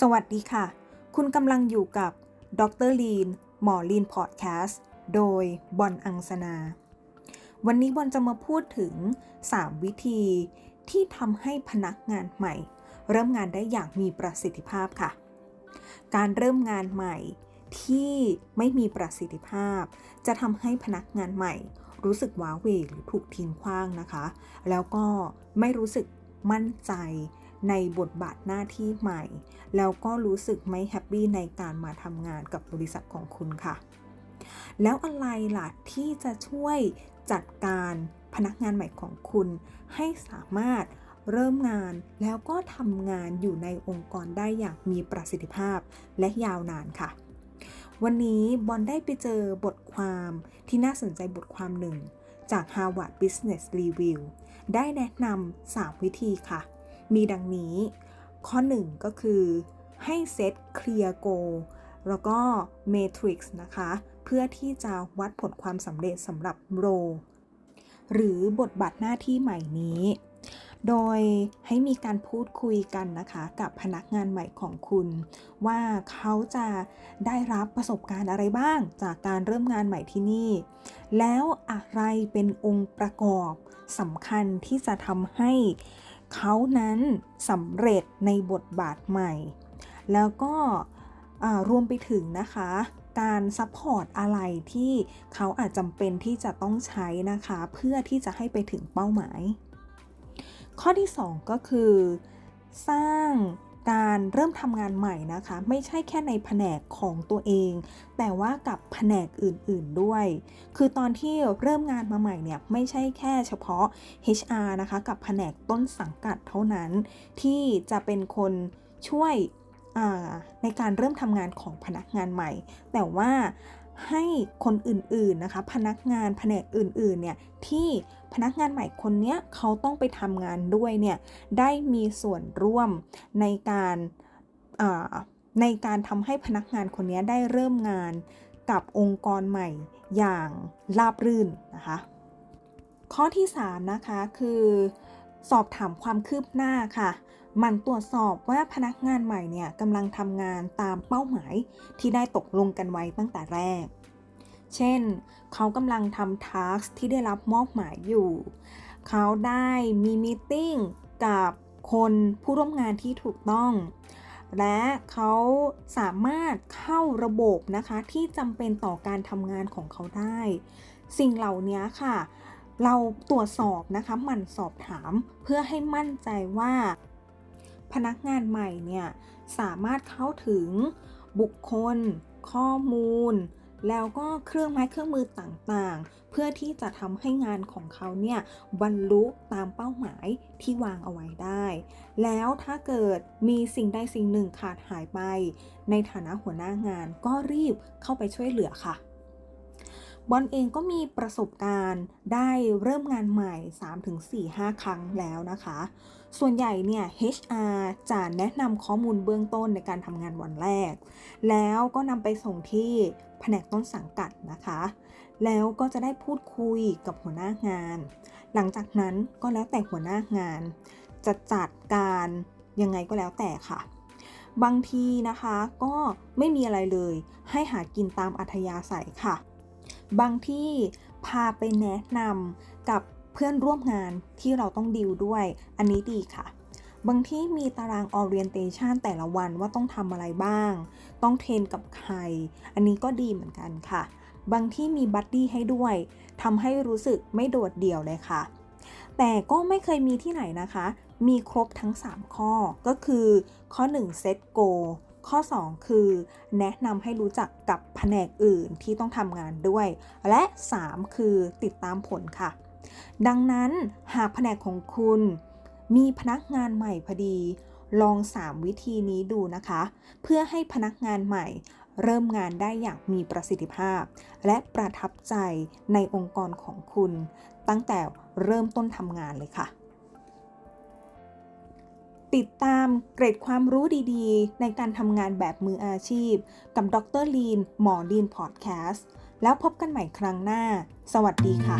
สวัสดีค่ะ คุณกำลังอยู่กับดรลีน หมอลีนพอดแคสต์ โดยบอลอังสนา วันนี้บอลจะมาพูดถึง 3 วิธีที่ทำให้พนักงานใหม่ เริ่มงานได้อย่างมีประสิทธิภาพค่ะ การเริ่มงานใหม่ที่ไม่มีประสิทธิภาพ จะทำให้พนักงานใหม่ รู้สึกว้าเหวหรือถูกทิ้งขว้างนะคะ แล้วก็ไม่รู้สึกมั่นใจ ในบทบาทหน้าที่ใหม่ แล้วก็รู้สึกไม่แฮปปี้ในการมาทำงานกับบริษัทของคุณค่ะ แล้วอะไรล่ะที่จะช่วยจัดการพนักงานใหม่ของคุณ ให้สามารถเริ่มงานแล้วก็ทำงานอยู่ในองค์กรได้อย่างมีประสิทธิภาพและยาวนานค่ะ วันนี้บอลได้ไปเจอบทความที่น่าสนใจบทความหนึ่ง จาก Harvard Business Review ได้แนะนำ3วิธีค่ะ มีดังนี้ ข้อ 1 ก็คือ ให้เซตเคลียร์โกแล้วก็ Matrix นะคะ เพื่อที่จะวัดผลความสำเร็จสำหรับโรหรือบทบาทหน้าที่ใหม่นี้ โดยให้มีการพูดคุยกันนะคะ กับพนักงานใหม่ของคุณ ว่าเขาจะได้รับประสบการณ์อะไรบ้างจากการเริ่มงานใหม่ที่นี่ แล้วอะไรเป็นองค์ประกอบสำคัญที่จะทำให้ เขานั้นสำเร็จในบทบาทใหม่ แล้วก็รวมไปถึงนะคะ การซัพพอร์ตอะไรที่เขาอาจจำเป็นที่จะต้องใช้นะคะ เพื่อที่จะให้ไปถึงเป้าหมาย ข้อที่ 2 ก็คือ สร้าง การเริ่มทำงานใหม่นะคะ ไม่ใช่แค่ในแผนกของตัวเอง แต่ว่ากับแผนกอื่นๆด้วย คือตอนที่เริ่มงานมาใหม่เนี่ยไม่ใช่แค่เฉพาะ HR นะคะกับแผนกต้นสังกัดเท่านั้น ที่จะเป็นคนช่วยในการเริ่มทำงานของพนักงานใหม่ แต่ว่า ให้คนอื่นๆนะคะ พนักงานแผนกอื่นๆเนี่ยที่พนักงานใหม่คนนี้เขาต้องไปทำงานด้วยเนี่ยได้มีส่วนร่วมในการในการทำให้พนักงานคนนี้ได้เริ่มงานกับองค์กรใหม่อย่างราบรื่นนะคะ ข้อที่ 3 นะคะคือ สอบถามความคืบหน้าค่ะ มันตรวจสอบว่าพนักงานใหม่เนี่ยกำลังทำงานตามเป้าหมายที่ได้ตกลงกันไว้ตั้งแต่แรก เช่น เขากำลังทำทาร์กที่ได้รับมอบหมายอยู่ เขาได้มีมีติ้งกับคนผู้ร่วมงานที่ถูกต้อง และเขาสามารถเข้าระบบนะคะที่จำเป็นต่อการทำงานของเขาได้ สิ่งเหล่านี้ค่ะ เราตรวจสอบนะคะมันสอบถามเพื่อให้มั่นใจว่า พนักงานใหม่เนี่ยสามารถเข้าถึงบุคคล ข้อมูล แล้วก็เครื่องไม้เครื่องมือต่างๆ เพื่อที่จะทำให้งานของเขาเนี่ยบรรลุตามเป้าหมายที่วางเอาไว้ได้ แล้วถ้าเกิดมีสิ่งใดสิ่งหนึ่งขาดหายไป ในฐานะหัวหน้างานก็รีบเข้าไปช่วยเหลือค่ะ บอลเองก็มีประสบการณ์ได้เริ่มงานใหม่ 3-4-5 ครั้งแล้วนะคะ ส่วนใหญ่เนี่ย HR จะแนะนำข้อมูลเบื้องต้นในการทำงานวันแรก แล้วก็นำไปส่งที่แผนกต้นสังกัดนะคะ แล้วก็จะได้พูดคุยกับหัวหน้างาน หลังจากนั้นก็แล้วแต่หัวหน้างาน จะจัดการยังไงก็แล้วแต่ค่ะบางทีนะคะก็ไม่มีอะไรเลย ให้หากินตามอัธยาศัยค่ะ บางที่พาไปแนะนำกับเพื่อนร่วมงานที่เราต้องดิวด้วย อันนี้ดีค่ะ บางที่มีตาราง orientation แต่ละวันว่าต้องทำอะไรบ้าง ต้องเทรนกับใคร อันนี้ก็ดีเหมือนกันค่ะ บางที่มีบัดดี้ให้ด้วยทำให้รู้สึกไม่โดดเดี่ยวเลยค่ะ แต่ก็ไม่เคยมีที่ไหนนะคะ มีครบทั้ง 3 ข้อก็คือ ข้อ 1 set goal ข้อ 2 คือ แนะนำให้รู้จักกับแผนกอื่นที่ต้องทำงานด้วย และ 3 คือติดตามผลค่ะ ดังนั้นหากแผนกของคุณ มีพนักงานใหม่พอดี ลอง 3 วิธีนี้ดูนะคะ เพื่อให้พนักงานใหม่เริ่มงานได้อย่างมีประสิทธิภาพ และประทับใจในองค์กรของคุณ ตั้งแต่เริ่มต้นทำงานเลยค่ะ ติดตามเกร็ดความรู้ดีๆ ในการทำงานแบบมืออาชีพ กับดรลีนหมอลีนพอดแคสต์แล้วพบกันใหม่ครั้งหน้า สวัสดีค่ะ